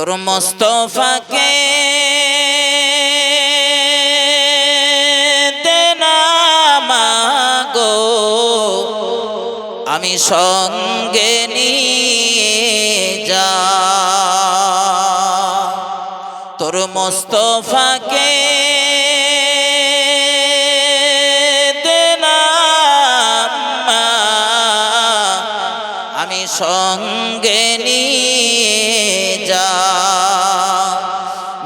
তোর মোস্তফাকে মাগো। আমি সঙ্গে নিয়ে যা। তোর মোস্তফাকে সঙ্গে নিয়ে যা।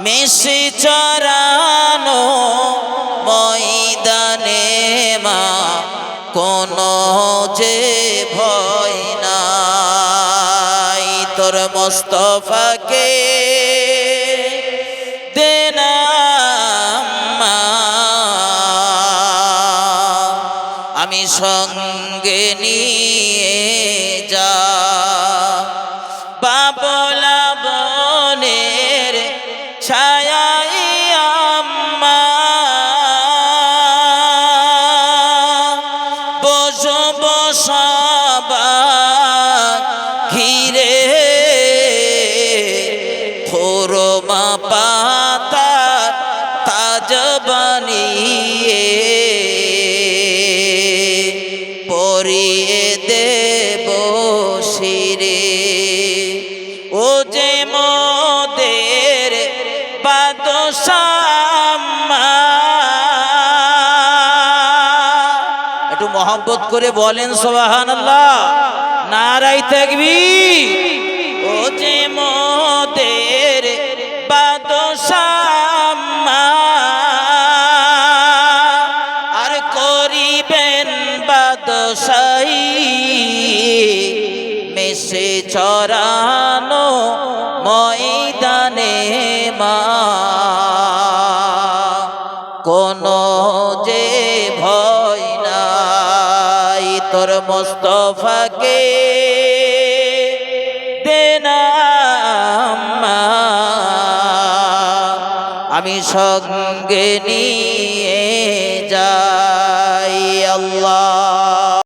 মেশি চরানো ময়দানে মা কোনো যে ভয় নাই। তোর মোস্তফাকে আমি সঙ্গে নিয়ে যা। বাবলা বনের ছায়াই আম্মা। বসো বসাবা ঘিরে ফোরমা পাতা একটু মহব্বত করে বলেন সোবাহান আল্লাহ নারাই থাকবি ও আর চরানো ময়দানে মা তোর মোস্তফাকে দেনা আমি সঙ্গে নিয়ে